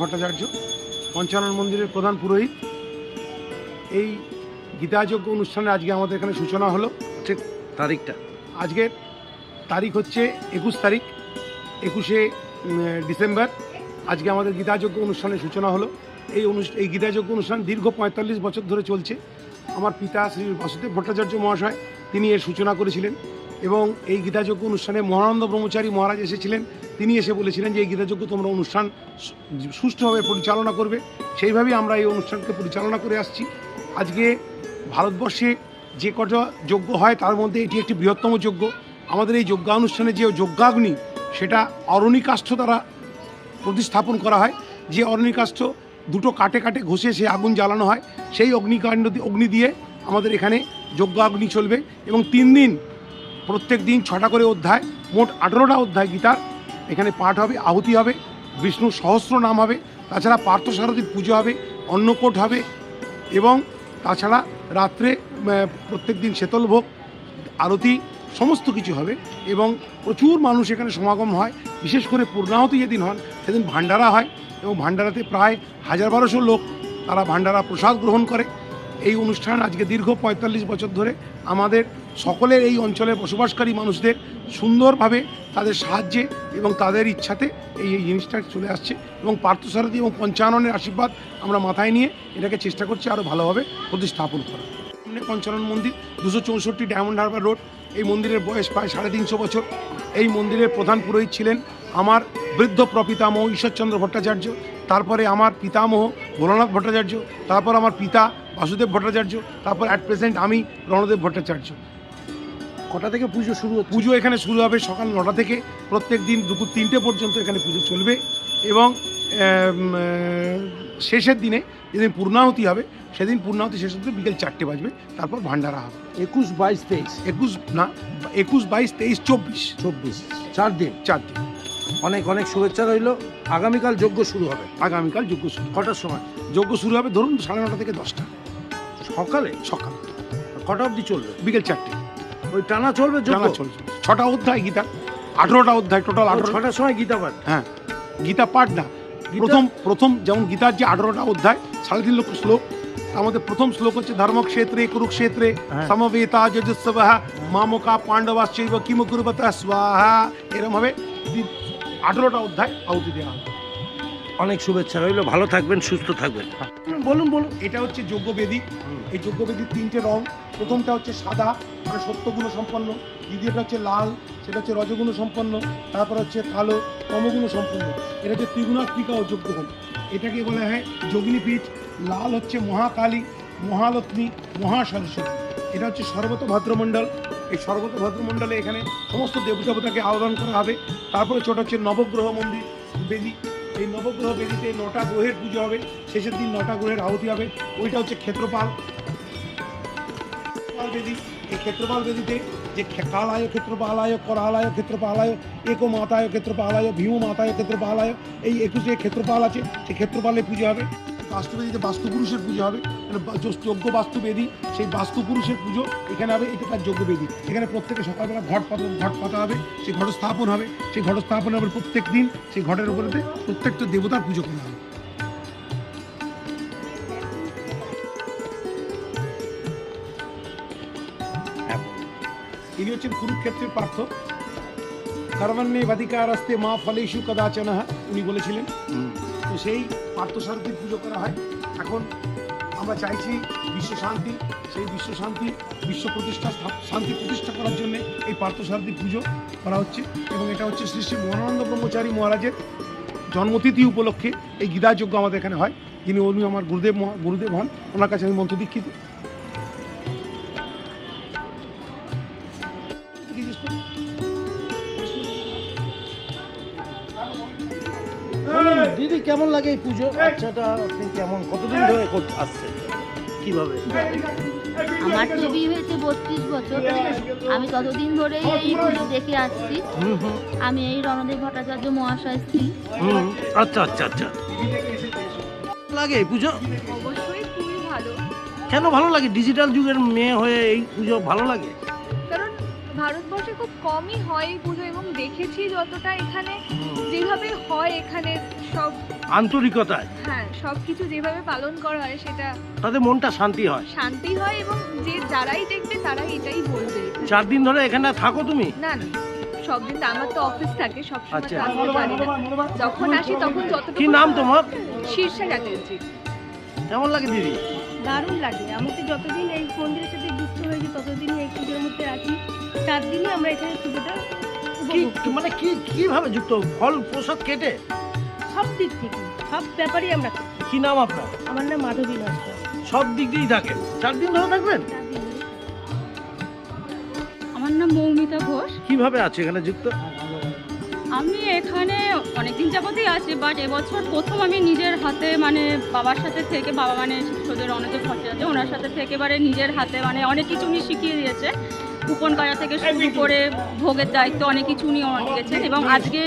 ভট্টাচার্য পঞ্চানন মন্দিরের প্রধান পুরোহিত। এই গীতাযজ্ঞ অনুষ্ঠানে আজকে আমাদের এখানে সূচনা হলো। ঠিক তারিখটা। আজকের তারিখ হচ্ছে একুশ তারিখ একুশে ডিসেম্বর। আজকে আমাদের গীতাযজ্ঞ অনুষ্ঠানের সূচনা হলো। এই অনুষ্ঠান এই গীতাযজ্ঞ অনুষ্ঠান দীর্ঘ পঁয়তাল্লিশ বছর ধরে চলছে। আমার পিতা শ্রী বাসুদেব ভট্টাচার্য মহাশয় তিনি এর সূচনা করেছিলেন। এবং এই গীতাযজ্ঞ অনুষ্ঠানে মহানন্দ ব্রহ্মচারী মহারাজ এসেছিলেন। তিনি এসে বলেছিলেন যে, এই গীতাযজ্ঞ তোমরা অনুষ্ঠান সুষ্ঠুভাবে পরিচালনা করবে। সেইভাবেই আমরা এই অনুষ্ঠানকে পরিচালনা করে আসছি। আজকে ভারতবর্ষে যে কটা যজ্ঞ হয়, তার মধ্যে এটি একটি বৃহত্তম যজ্ঞ। আমাদের এই যজ্ঞানুষ্ঠানে যে যজ্ঞাগ্নি, সেটা অরণিকাষ্ঠ দ্বারা প্রতিস্থাপন করা হয়। যে অরণিকাষ্ঠ দুটো কাটে কাটে ঘষে সে আগুন জ্বালানো হয়, সেই অগ্নিকাণ্ড অগ্নি দিয়ে আমাদের এখানে যজ্ঞাগ্নি চলবে এবং তিন দিন প্রত্যেক দিন ছটা করে অধ্যায়, মোট আঠেরোটা অধ্যায় গীতার। এখানে পাঠ হবে, আহুতি হবে বিষ্ণু সহস্র নাম হবে, তাছাড়া পার্থসারথীর পুজো হবে, অন্নকোট হবে এবং তাছাড়া রাত্রে প্রত্যেক দিন শীতল ভোগ, আরতি, সমস্ত কিছু হবে এবং প্রচুর মানুষ এখানে সমাগম হয়। বিশেষ করে পূর্ণাহতি যেদিন হন, সেদিন ভান্ডারা হয় এবং ভান্ডারাতে প্রায় হাজার বারোশো লোক তারা ভান্ডারা প্রসাদ গ্রহণ করে। এই অনুষ্ঠান আজকে দীর্ঘ পঁয়তাল্লিশ বছর ধরে আমাদের সকলের এই অঞ্চলের বসবাসকারী মানুষদের সুন্দরভাবে তাদের সাহায্যে এবং তাদের ইচ্ছাতে এই এই জিনিসটা চলে আসছে এবং পার্থসারথী এবং পঞ্চাননের আশীর্বাদ আমরা মাথায় নিয়ে এটাকে চেষ্টা করছি আরও ভালোভাবে প্রতিস্থাপন করা পঞ্চানন মন্দির, দুশো চৌষট্টি ডায়মন্ড হারবার রোড, এই মন্দিরের বয়স প্রায় সাড়ে তিনশো বছর। এই মন্দিরের প্রধান পুরোহিত ছিলেন আমার বৃদ্ধ প্রপিতামহ ঈশ্বরচন্দ্র ভট্টাচার্য, তারপরে আমার পিতামহ ভোলানাথ ভট্টাচার্য, তারপর আমার পিতা বাসুদেব ভট্টাচার্য তারপর অ্যাট প্রেজেন্ট আমি রণদেব ভট্টাচার্য। কটা থেকে পুজো শুরু পুজো এখানে শুরু হবে সকাল নটা থেকে প্রত্যেক দিন দুপুর তিনটে পর্যন্ত এখানে পুজো চলবে এবং শেষের দিনে যেদিন পূর্ণাহুতি হবে সেদিন পূর্ণাহুতি শেষ হতে বিকেল চারটে বাজবে তারপর ভান্ডারা হবে। একুশ বাইশ তেইশ? একুশ না একুশ বাইশ তেইশ চব্বিশ। চব্বিশ চার দিন? চার দিন। অনেক অনেক শুভেচ্ছা রইল। আগামীকাল যজ্ঞ শুরু হবে। আগামীকাল যজ্ঞ শুরু কটার সময়? যজ্ঞ শুরু হবে ধরুন সাড়ে নটা থেকে দশটা। সকালে? সকাল। কটা অবধি চলবে? বিকেল চারটে। ওই টানা চলবে জানা চলছে। ছটা অধ্যায় গীতা। আঠেরোটা অধ্যায় টোটাল আঠেরো ছটার সময় গীতা পাঠ? হ্যাঁ। গীতা পাঠ না। প্রথম প্রথম যেমন গীতার যে আঠারোটা অধ্যায় সাড়ে তিন লক্ষ শ্লোক তার মধ্যে প্রথম শ্লোক হচ্ছে ধর্মক্ষেত্রে কুরুক্ষেত্রে হ্যাঁ। সমবেতা যজস্ব মামকা পাণ্ডবাশ্চৈব কিম কুরবতা স্বাহা এরম দি- আঠারোটা অধ্যায় আহুতি দেওয়া হবে। অনেক শুভেচ্ছা রইল। ভালো থাকবেন, সুস্থ থাকবেন। বলুন বলুন, এটা হচ্ছে যজ্ঞবেদী। এই যজ্ঞবেদীর তিনটে রং। প্রথমটা হচ্ছে সাদা মানে সত্যগুণ সম্পন্ন। দ্বিতীয়টা হচ্ছে লাল, সেটা হচ্ছে রজগুণ সম্পন্ন। তারপর হচ্ছে কালো, তমগুণ সম্পন্ন। এটা হচ্ছে ত্রিগুণাত্মিকা ও যজ্ঞগুণ এটাকে বলা হয় যোগিনীপীঠ লাল হচ্ছে মহাকালী, মহালক্ষ্মী, মহাসরস্বতী। এটা হচ্ছে সর্বত ভদ্রমণ্ডল এই সর্বত ভদ্রমণ্ডলে এখানে সমস্ত দেবদেবতাকে আহ্বান করা হবে। তারপরে ছোট হচ্ছে নবগ্রহ মন্দির, বেদী। এই নবগ্রহ বেদিতে নটা গ্রহের পুজো হবে, শেষের দিন নটা গ্রহের আহুতি হবে, ওইটা হচ্ছে ক্ষেত্রপাল। ক্ষেত্রপাল বেদি, এই ক্ষেত্রপাল বেদিতে যে কালায় ক্ষেত্রপালায়, করালায়, ক্ষেত্রপালায় একো মাতায় ক্ষেত্রপালায় ভীম মাতায় ক্ষেত্রপালায়, এই একুশে ক্ষেত্রপাল আছে, সেই ক্ষেত্রপালে পুজো হবে। বাস্তুবেদিতে বাস্তু পুরুষের পুজো হবে। মানে বা- যো- যজ্ঞ বাস্তু সেই বাস্তু পুরুষের পুজো, এখানে হবে, এটা তার যজ্ঞ বেদি এখানে প্রত্যেকে সকালবেলা ঘট পাতা ঘট পাতা হবে সেই ঘট স্থাপন হবে। সেই ঘট স্থাপন হবে প্রত্যেক দিন সেই ঘটের উপরেতে প্রত্যেকটা দেবতার পুজো করা হবে। ইনি হচ্ছেন কুরুক্ষেত্রের পার্থ। কর্মণ্যে বাধিকার আসতে মা ফলেশু কদাচন, উনি বলেছিলেন। তো সেই পার্থসারথীর পুজো করা হয়। এখন আমরা চাইছি বিশ্ব শান্তি, সেই বিশ্ব শান্তি, বিশ্ব প্রতিষ্ঠা, শান্তি প্রতিষ্ঠা করার জন্য এই পার্থসারথীর পুজো করা হচ্ছে এবং এটা হচ্ছে শ্রী শ্রী মহানন্দ ব্রহ্মচারী মহারাজের জন্মতিথি উপলক্ষে এই গীতাযজ্ঞ আমাদের এখানে হয়। যিনি উনি আমার গুরুদেব গুরুদেব হন। ওনার কাছে আমি মন্ত্র দীক্ষিত। বলুন, কেমন লাগে এই পুজো? আচ্ছাটা আপনি কেমন? কতদিন ধরে করতে আসছেন কীভাবে? আমার টিভি হয়েছে বত্রিশ বছর আমি ততদিন ধরেই এই পুজো দেখে আসছি। আমি এই রণদেব ভট্টাচার্য মহাশয় স্ত্রী। আচ্ছা আচ্ছা আচ্ছা। লাগে এই পুজো? অবশ্যই খুবই ভালো। কেন ভালো লাগে? ডিজিটাল যুগের মেয়ে হয়ে এই পুজো ভালো লাগে? ভারতবর্ষে খুব কমই হয় এই পুজো এবং দেখেছি যতটা এখানে যেভাবে হয় এখানে সব আন্তরিকতায়। হ্যাঁ সব কিছু যেভাবে পালন করা হয় সেটা তাদের মনটা শান্তি হয়। শান্তি হয় এবং যে যারাই দেখবে তারাই এটাই বলবে। চার দিন ধরে এখানে থাকো তুমি? না না সব দিন তো আমার তো অফিস থাকে সব সময় আচ্ছা। আসতে পারি না। যখন আসি তখন যতটুকু কি নাম তোমার? শীর্ষে চ্যাটার্জি। কেমন লাগে দিদি? দারুণ লাগে। আমি তো যতদিন এই মন্দিরের সাথে হয়েছি ততদিন এই পুজোর মধ্যে আছি চার দিনই আমরা এখানে পুজোটা কি মানে কি কীভাবে যুক্ত? ফল প্রসাদ কেটে? সব দিক থেকে সব ব্যাপারই আমরা কি নাম আপনার? আমার নাম মাধবী নস্কর। সব দিক দিয়েই থাকেন? চার দিন ধরে থাকবেন? আমার নাম মৌমিতা ঘোষ। কীভাবে আছে এখানে যুক্ত? আমি এখানে অনেকদিন যাবতই আছি বাট এবছর প্রথম আমি নিজের হাতে মানে বাবার সাথে থেকে বাবা মানে শিক্ষকদের অনেকে আছে ওনার সাথে থেকে এবারে নিজের হাতে মানে অনেক কিছু উনি শিখিয়ে দিয়েছে। কুপন কাটা থেকে শুরু করে ভোগের দায়িত্ব অনেক কিছু উনি দিয়েছেন এবং আজকে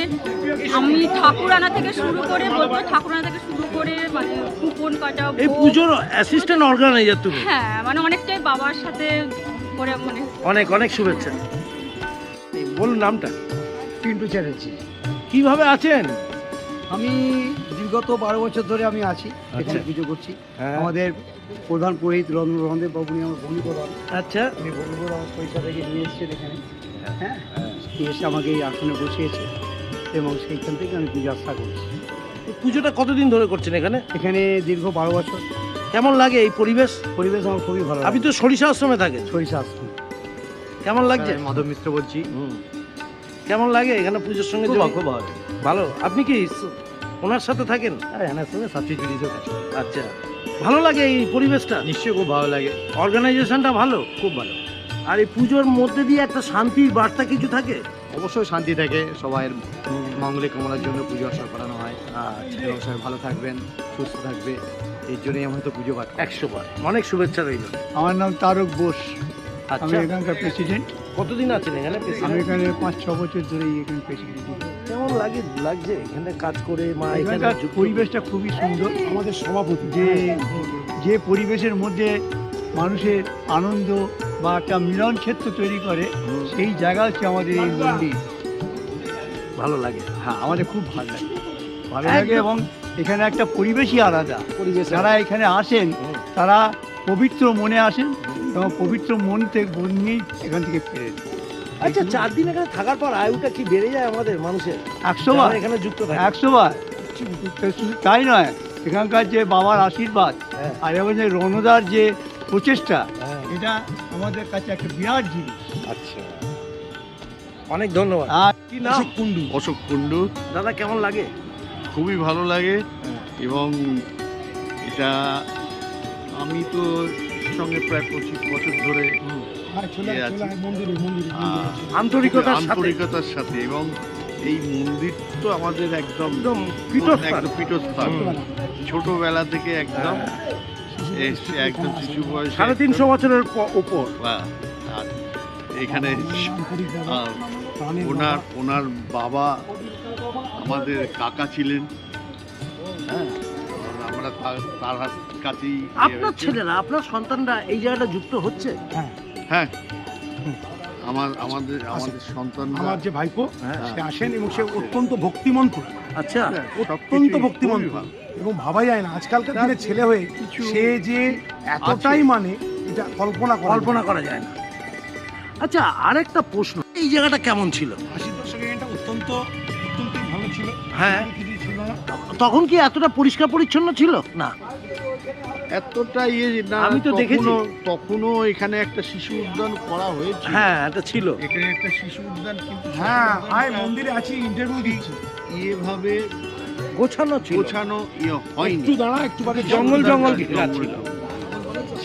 আমি ঠাকুর আনা থেকে শুরু করে বলব ঠাকুর আনা থেকে শুরু করে মানে কুপন কাটা এই পুজোর অ্যাসিস্ট্যান্ট অর্গানাইজার তুমি? হ্যাঁ মানে অনেকটাই বাবার সাথে করে মানে অনেক অনেক শুভেচ্ছা। বলুন নামটা। পিন্টু চ্যাটার্জি কীভাবে আছেন? আমি বিগত বারো বছর ধরে আমি আছি এখানে আচ্ছা। পুজো করছি। হ্যাঁ। আমাদের প্রধান পুরোহিত রন্ধ রন্ধের বাবু উনি আমার ভূমি প্রধান আচ্ছা। উনি ভূমি প্রধান পয়সা থেকে নিয়ে এসেছেন এখানে। হ্যাঁ। নিয়ে এসে আমাকে এই আসনে বসিয়েছে এবং সেইখান থেকে আমি পুজো আস্থা করছি। পুজোটা কতদিন ধরে করছেন এখানে? এখানে দীর্ঘ বারো বছর। কেমন লাগে এই পরিবেশ? পরিবেশ আমার খুবই ভালো আপনি তো সরিষা আশ্রমে থাকেন। সরিষা আশ্রম। কেমন লাগছে? মাধব মিত্র বলছি। হুম। কেমন লাগে এখানে পুজোর সঙ্গে? খুব ভালো ভালো। আপনি কি ওনার সাথে থাকেন? আর এনার সঙ্গে আচ্ছা। ভালো লাগে এই পরিবেশটা? নিশ্চয়ই খুব ভালো লাগে। অর্গানাইজেশনটা ভালো? খুব ভালো। আর এই পুজোর মধ্যে দিয়ে একটা শান্তির বার্তা কিছু থাকে? অবশ্যই শান্তি থাকে। সবাইয়ের মঙ্গলিক কামনার জন্য পুজো অর্চনা করানো হয়। আচ্ছা। এবং সবাই ভালো থাকবেন সুস্থ থাকবে। এর জন্যই আমরা তো পুজো পাঠ করি। একশো বার। অনেক শুভেচ্ছা রইল। আমার নাম তারক বোস। আমি আচ্ছা। এখানকার প্রেসিডেন্ট কতদিন আছেন এখানে আমি এখানে পাঁচ ছ বছর ধরে এখানে প্রেসিডেন্ট কেমন লাগে লাগছে এখানে কাজ করে মা এখানে পরিবেশটা খুবই সুন্দর। আমাদের সভাপতি। যে যে পরিবেশের মধ্যে মানুষের আনন্দ বা একটা মিলন ক্ষেত্র তৈরি করে সেই জায়গা হচ্ছে আমাদের এই মন্দির। ভালো লাগে। হ্যাঁ আমাদের খুব ভালো লাগে। ভালো লাগে এবং এখানে একটা পরিবেশই আলাদা। পরিবেশ যারা এখানে আসেন তারা পবিত্র মনে আসেন এবং পবিত্র মন থেকে মন নিয়েই এখান থেকে ফেরেন আচ্ছা চার দিন এখানে থাকার পর আয়ুটা কি বেড়ে যায় আমাদের মানুষের? একশো বার। এখানে যুক্ত থাকে। একশো বার। শুধু তাই নয় এখানকার যে বাবার আশীর্বাদ হ্যাঁ। আর এবং যে রণদার যে প্রচেষ্টা হ্যাঁ। এটা আমাদের কাছে একটা বিরাট জিনিস। আচ্ছা। অনেক ধন্যবাদ। আর কি নাম? কুণ্ডু। অশোক কুণ্ডু। দাদা কেমন লাগে? খুবই ভালো লাগে হ্যাঁ। এবং এটা আমি তো সঙ্গে প্রায় পঁচিশ বছর ধরে হ্যাঁ, মন্দিরে আন্তরিকতার সাথে। আন্তরিকতার সাথে এবং এই মন্দির তো আমাদের একদম একদম পীঠস্থান। ছোটবেলা। থেকে একদম একদম শিশু বয়সে সাড়ে তিনশো বছরের উপর। এখানে ওনার ওনার বাবা আমাদের কাকা ছিলেন। হ্যাঁ আমরা তার তার হাত- কাছেই আপনার ছেলেরা আপনার সন্তানরা এই জায়গাটা যুক্ত হচ্ছে? হ্যাঁ। আমার আমাদের আমাদের সন্তান আমার যে ভাইপো হ্যাঁ। সে আসেন এবং সে অত্যন্ত ভক্তিমন্ত আচ্ছা। অত্যন্ত ভক্তিমন্ত এবং ভাবা যায় না আজকালকার দিনে ছেলে হয়ে সে যে এতটাই মানে এটা কল্পনা কল্পনা করা যায় না। আচ্ছা আরেকটা প্রশ্ন এই জায়গাটা কেমন ছিল? আশির দশকে এটা অত্যন্ত অত্যন্ত ভালো ছিল। হ্যাঁ। তখন কি এতটা পরিষ্কার পরিচ্ছন্ন ছিল? না। এতটা ইয়ে না আমি তো দেখেছি। তখনও- এখানে একটা শিশু উদ্যান করা হয়েছে হ্যাঁ এটা ছিল। এখানে একটা শিশু উদ্যান কিন্তু হ্যাঁ আয় মন্দিরে আছি ইন্টারভিউ দিচ্ছি। এভাবে গোছানো ছিল। গোছানো ইয়ে হয়নি। একটু দাঁড়া একটু বাদে জঙ্গল জঙ্গল ঘেরা ছিল।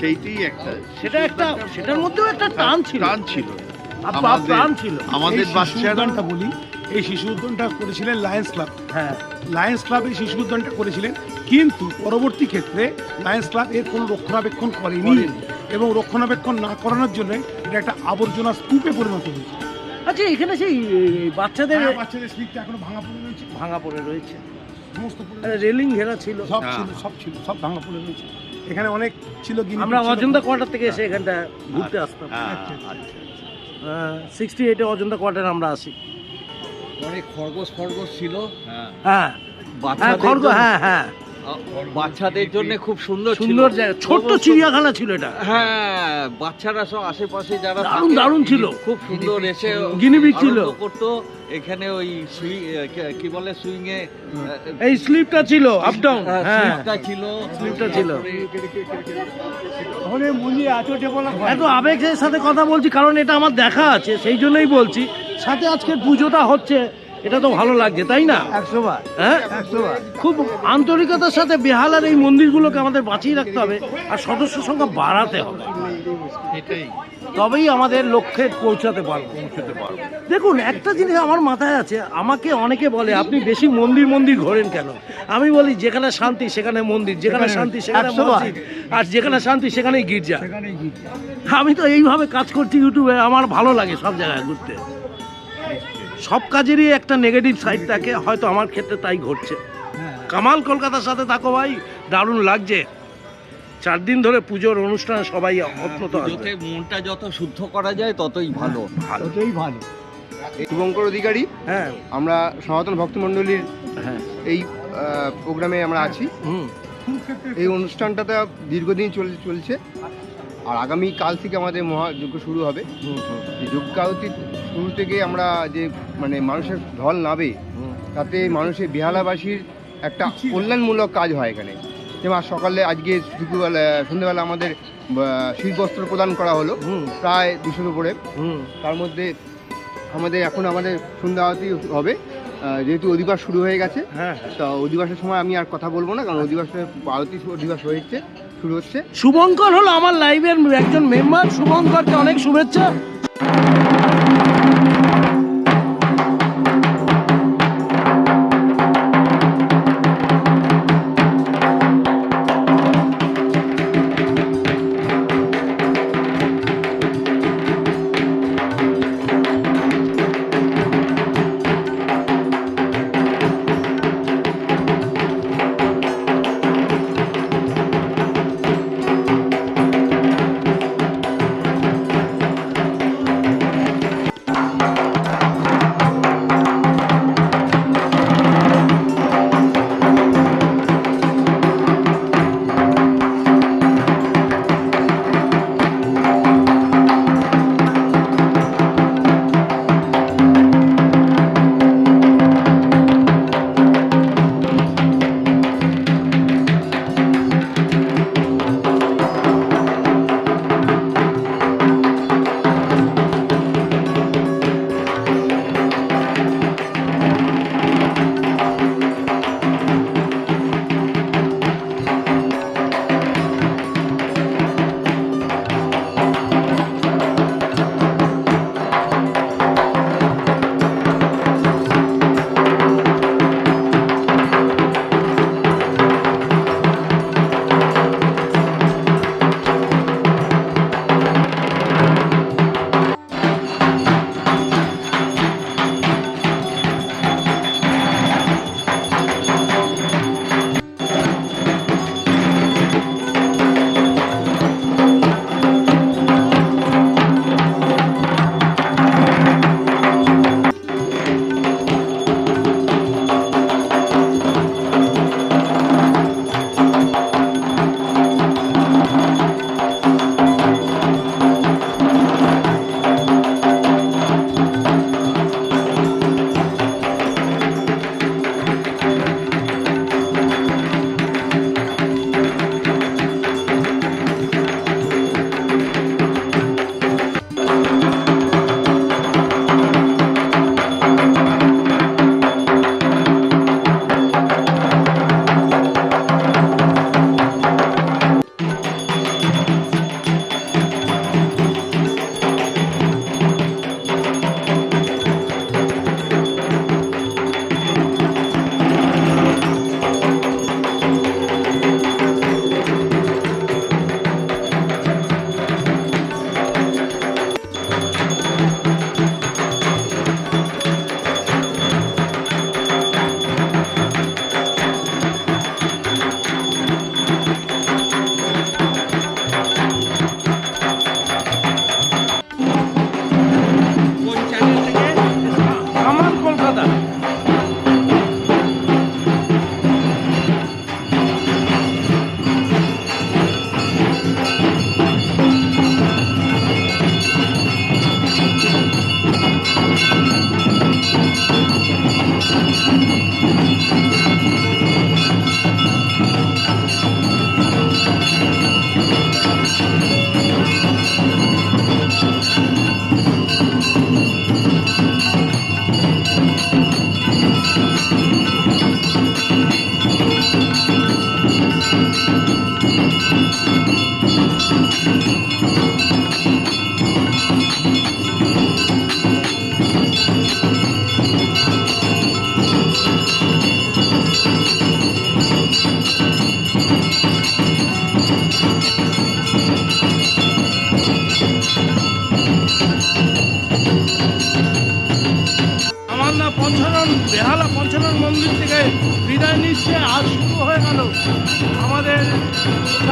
সেইটাই একটা সেটা একটা সেটার মধ্যেও একটা টান ছিল। টান ছিল। আপ- আপ- আমাদের- প্রাণ ছিল। আমাদের বাচ্চারা বলি। এই শিশু উদ্যানটা করেছিলেন লায়ন্স ক্লাব হ্যাঁ। লায়ন্স ক্লাব এই শিশু উদ্যানটা করেছিলেন কিন্তু পরবর্তী ক্ষেত্রে লায়ন্স ক্লাব এর কোনো রক্ষণাবেক্ষণ করেনি। এবং রক্ষণাবেক্ষণ না করানোর জন্য এটা একটা আবর্জনা স্তূপে পরিণত হয়েছে। আচ্ছা এখানে সেই বাচ্চাদের হ্যাঁ, বাচ্চাদের স্লিপটা এখনও ভাঙা পড়ে রয়েছে। ভাঙা পড়ে রয়েছে। সমস্ত রেলিং ঘেরা ছিল। সব হ্যাঁ। ছিল সব ছিল সব ভাঙা পড়ে রয়েছে। এখানে অনেক ছিল আমরা। অজন্তা কোয়ার্টার থেকে এসে এখানটা ঘুরতে আসতাম। হ্যাঁ, আচ্ছা, আচ্ছা। আচ্ছা, আচ্ছা। সিক্সটি এইটে অজন্তা কোয়ার্টার আমরা আসি। অনেক খরগোশ ফরগোশ ছিল। হ্যাঁ। হ্যাঁ। বাচ্চাদের জন্য- হ্যাঁ হ্যাঁ। বাচ্চাদের জন্য খুব সুন্দর সুন্দর ছোট্ট চিড়িয়াখানা ছিল এটা। হ্যাঁ বাচ্চারা সব আশেপাশে যারা দারুণ দারুণ ছিল। খুব সুন্দর এসে গিনিপিগ ছিল। করতো। এখানে ওই সুই কি বলে? সুইং এ এই স্লিপটা ছিল আপ ডাউন হ্যাঁ স্লিপটা ছিল। স্লিপটা ছিল। এত আবেগের সাথে কথা বলছি কারণ এটা আমার দেখা আছে সেই জন্যই বলছি। সাথে আজকের পুজোটা হচ্ছে এটা তো ভালো লাগছে তাই না? হ্যাঁ? খুব আন্তরিকতার সাথে বেহালার এই মন্দিরগুলোকে আমাদের বাঁচিয়ে রাখতে হবে আর সদস্য সংখ্যা বাড়াতে হবে। তবেই আমাদের লক্ষ্যে পৌঁছাতে পারব। পৌঁছাতে পারব। দেখুন একটা জিনিস আমার মাথায় আছে আমাকে অনেকে বলে আপনি বেশি মন্দির মন্দির ঘোরেন কেন? আমি বলি যেখানে শান্তি সেখানে মন্দির যেখানে শান্তি সেখানে মসজিদ আর যেখানে শান্তি সেখানেই গির্জা। আমি তো এইভাবে কাজ করছি ইউটিউবে আমার ভালো লাগে সব জায়গায় ঘুরতে। সব কাজেরই একটা নেগেটিভ সাইড থাকে হয়তো আমার ক্ষেত্রে তাই ঘটছে। হ্যাঁ। কামাল কলকাতার সাথে থাকো ভাই দারুণ লাগছে। চার দিন ধরে পুজোর অনুষ্ঠানে সবাই অত্যন্ত মনটা যত শুদ্ধ করা যায় ততই ভালো। ভালো। ততই ভালো। শুভঙ্কর অধিকারী হ্যাঁ। আমরা সনাতন ভক্তমণ্ডলীর হ্যাঁ। এই প্রোগ্রামে আমরা আছি। হুম। এই অনুষ্ঠানটাতে দীর্ঘদিন চল- চলছে। আর আগামী কাল থেকে আমাদের মহাযজ্ঞ শুরু হবে। যজ্ঞাহুতি শুরু থেকে আমরা যে মানে মানুষের ঢল নাবে। তাতে মানুষের বেহালাবাসীর একটা কল্যাণমূলক কাজ হয় এখানে। যেমন সকালে আজকে দুপুরবেলা সন্ধ্যেবেলা আমাদের শীতবস্ত্র প্রদান করা হলো। হুম। প্রায় দুশোর উপরে। হুম। তার মধ্যে আমাদের এখন আমাদের সন্ধ্যা আরতি হবে যেহেতু অধিবাস শুরু হয়ে গেছে হ্যাঁ। তা অধিবাসের সময় আমি আর কথা বলব না কারণ অধিবাসের আরতি অধিবাস হয়েছে। শুরু হচ্ছে। শুভঙ্কর হলো আমার লাইভের একজন মেম্বার শুভঙ্করকে অনেক শুভেচ্ছা।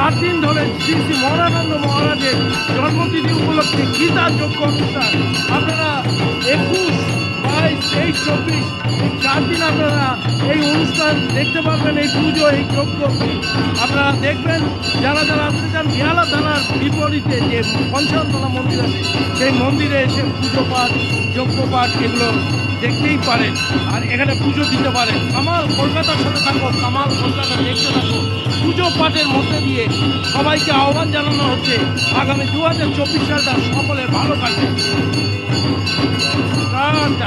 চার দিন ধরে শ্রী শ্রী মহারানন্দ মহারাজের জন্মতিথি উপলক্ষে গীতা যোগ্য অনুষ্ঠান আপনারা একুশ তেইশ চব্বিশ, এই চার দিন আপনারা এই অনুষ্ঠান দেখতে পারবেন, এই পুজো, এই যজ্ঞ আপনারা দেখবেন, যারা যারা আসতে চান বিহালা থানার বিপরীতে যে পঞ্চানতলা মন্দির আছে, সেই মন্দিরে এসে পুজো পাঠ, যজ্ঞ পাঠ এগুলো দেখতেই পারেন। আর এখানে পুজো দিতে পারেন। কামাল কলকাতার সাথে থাকো, কামাল কলকাতা দেখতে থাকো। পুজো পাঠের মধ্যে দিয়ে সবাইকে আহ্বান জানানো হচ্ছে, আগামী দু হাজার চব্বিশ সালটা সকলের ভালো কাটবে Levanta!